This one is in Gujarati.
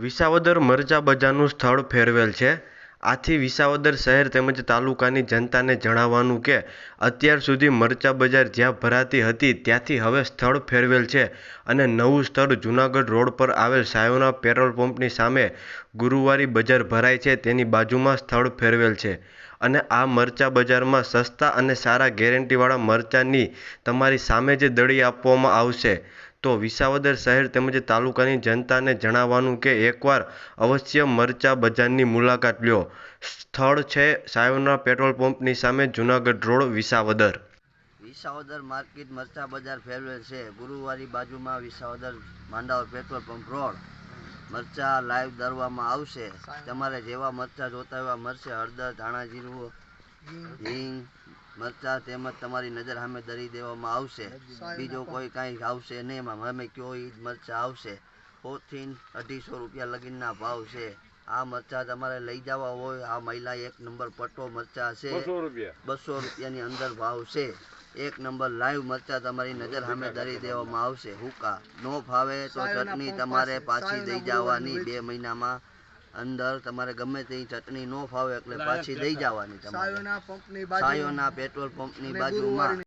વિસાવદર મરચા બજારનું સ્થળ ફેરવેલ છે. આથી વિસાવદર શહેર તેમજ તાલુકાની જનતાને જણાવવાનું કે, અત્યાર સુધી મરચા બજાર જ્યાં ભરાતી હતી ત્યાંથી હવે સ્થળ ફેરવેલ છે અને નવું સ્થળ જૂનાગઢ રોડ પર આવેલ સાયોના પેટ્રોલ પંપની સામે ગુરુવારી બજાર ભરાય છે તેની બાજુમાં સ્થળ ફેરવેલ છે. અને આ મરચા બજારમાં સસ્તા અને સારા ગેરંટીવાળા મરચાની તમારી સામે જ દળી આપવામાં આવશે. તો વિસાવદર શહેર તેમજ તાલુકાની જનતાને જણાવવાનું કે એકવાર અવશ્ય મરચા બજારની મુલાકાત લ્યો. સ્થળ છે સાયોના પેટ્રોલ પંપની સામે જૂનાગઢ રોડ, વિસાવદર. વિસાવદર માર્કેટ મરચા બજાર ફેરવેલ છે. ગુરુવારી બાજુમાં વિસાવદર માંડાવર પેટ્રોલ પંપ રોડ. મરચા લાઈવ દરવામાં આવશે. તમારે જેવા મરચા જોતા એવા મરશે હળદર, ધાણા જીરું, હિંગ મરચા તેમજ તમારી નજર સામે દરી દેવામાં આવશે. બીજો કોઈ કાંઈ આવશે નહીં એમાં અમે કયો એ જ મરચા આવશે? સોથી અઢીસો રૂપિયા લગીનના ભાવ છે. આ મરચા તમારે લઈ જવા હોય આ મહિલા એક નંબર પટ્ટો મરચા છે. બસો રૂપિયાની અંદર ભાવ છે. એક નંબર લાઈવ મરચા તમારી નજર સામે દરી દેવામાં આવશે. હુકા નો ભાવે તો ચટણી તમારે પાછી દઈ જવાની બે મહિનામાં. અંદર તમારે ગમે તે ચટણી નો ફાવે એટલે પાછી દઈ જવાની તમારે. સાયોના પેટ્રોલ પંપ પંપની બાજુમાં.